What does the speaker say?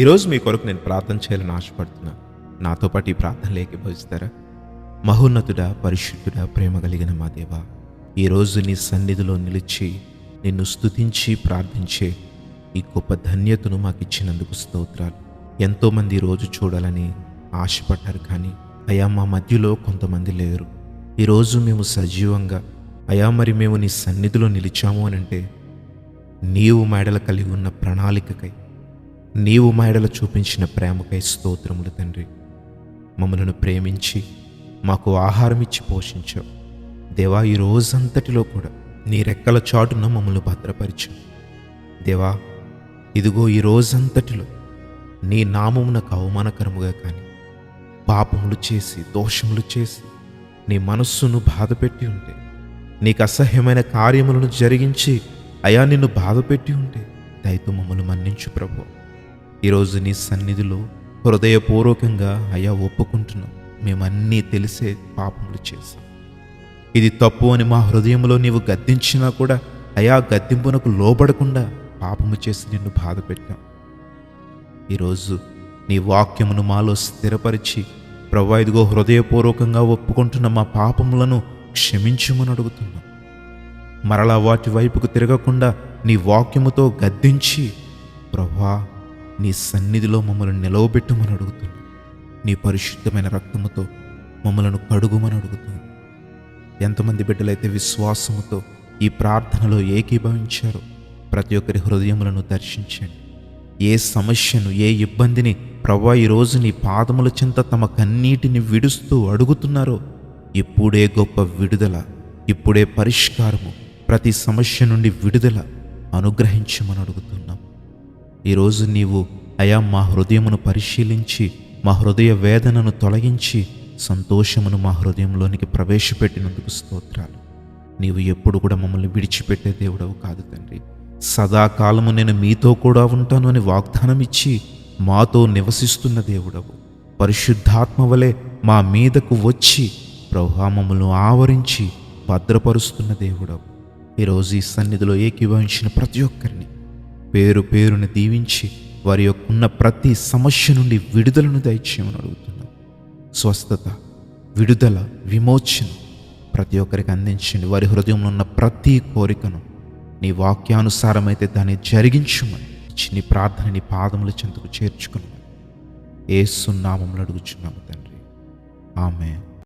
ఈరోజు మీ కొరకు నేను ప్రార్థన చేయాలని ఆశపడుతున్నాను నాతో పాటు ఈ ప్రార్థన లేకపోయిస్తారా మహోన్నతుడా పరిశుద్ధుడా ప్రేమ కలిగిన మా దేవా ఈరోజు నీ సన్నిధిలో నిలిచి నిన్ను స్తుతించి ప్రార్థించే ఈ గొప్ప ధన్యతను మాకు ఇచ్చినందుకు స్తోత్రాలు. ఎంతోమంది రోజు చూడాలని ఆశపడ్డారు కానీ అయా మా మధ్యలో కొంతమంది లేరు. ఈరోజు మేము సజీవంగా అయా మరి మేము నీ సన్నిధిలో నిలిచాము అని అంటే నీవు మేడల కలిగి ఉన్న ప్రణాళికకై నీవు మేడల చూపించిన ప్రేమకై స్తోత్రములు తండ్రి. మమ్మలను ప్రేమించి మాకు ఆహారం ఇచ్చి పోషించావు దేవా ఈ రోజంతటిలో కూడా నీ రెక్కల చాటున మమ్మల్ని భద్రపరిచు. దేవా ఇదిగో ఈ రోజంతటిలో నీ నామమునకు అవమానకరముగా కానీ పాపములు చేసి దోషములు చేసి నీ మనస్సును బాధపెట్టి ఉంటే నీకు అసహ్యమైన కార్యములను జరిగించి అయా నిన్ను బాధపెట్టి ఉంటే దయతో మమ్మల్ని మన్నించు ప్రభు. ఈరోజు నీ సన్నిధిలో హృదయపూర్వకంగా అయా ఒప్పుకుంటున్నాం. మేమన్నీ తెలిసే పాపములు చేశాం. ఇది తప్పు అని మా హృదయంలో నీవు గద్దించినా కూడా అయా గద్దింపునకు లోబడకుండా పాపము చేసి నిన్ను బాధ పెట్టాం ఈరోజు నీ వాక్యమును మాలో స్థిరపరిచి ప్రభా ఇదిగో హృదయపూర్వకంగా ఒప్పుకుంటున్న మా పాపములను క్షమించమని అడుగుతున్నాం. మరలా వాటి వైపుకు తిరగకుండా నీ వాక్యముతో గద్దించి ప్రభా నీ సన్నిధిలో మమ్మల్ని నిలవబెట్టమని అడుగుతున్నాం నీ పరిశుద్ధమైన రక్తముతో మమ్మలను కడుగుమని అడుగుతున్నాం ఎంతమంది బిడ్డలైతే విశ్వాసముతో ఈ ప్రార్థనలో ఏకీభవించారో ప్రతి ఒక్కరి హృదయములను దర్శించండి. ఏ సమస్యను ఏ ఇబ్బందిని ప్రభా ఈరోజు నీ పాదముల చింత తమ కన్నీటిని విడుస్తూ అడుగుతున్నారో ఇప్పుడే గొప్ప విడుదల ఇప్పుడే పరిష్కారము ప్రతి సమస్య నుండి విడుదల అనుగ్రహించమని అడుగుతున్నాం. ఈరోజు నీవు అయా మా హృదయమును పరిశీలించి మా హృదయ వేదనను తొలగించి సంతోషమును మా హృదయంలోనికి ప్రవేశపెట్టినందుకు స్తోత్రాలు. నీవు ఎప్పుడు కూడా మమ్మల్ని విడిచిపెట్టే దేవుడవు కాదు తండ్రి. సదాకాలము నేను మీతో కూడా ఉంటాను అని వాగ్దానం ఇచ్చి మాతో నివసిస్తున్న దేవుడవు. పరిశుద్ధాత్మ వలె మా మీదకు వచ్చి ప్రభామములను ఆవరించి భద్రపరుస్తున్న దేవుడవు. ఈరోజు ఈ సన్నిధిలో ఏకీభవించిన ప్రతి ఒక్కరిని పేరు పేరుని దీవించి వారి యొక్క ఉన్న ప్రతి సమస్య నుండి విడుదలను దయచేయమని అడుగుతున్నాం. స్వస్థత విడుదల విమోచన ప్రతి ఒక్కరికి అందించండి. వారి హృదయంలో ఉన్న ప్రతి కోరికను నీ వాక్యానుసారమైతే దాన్ని జరిగించమని చిన్ని ప్రార్థన నీ పాదముల చెంతకు చేర్చుకుని ఏసునామములు అడుగుచున్నాము తండ్రి. ఆమె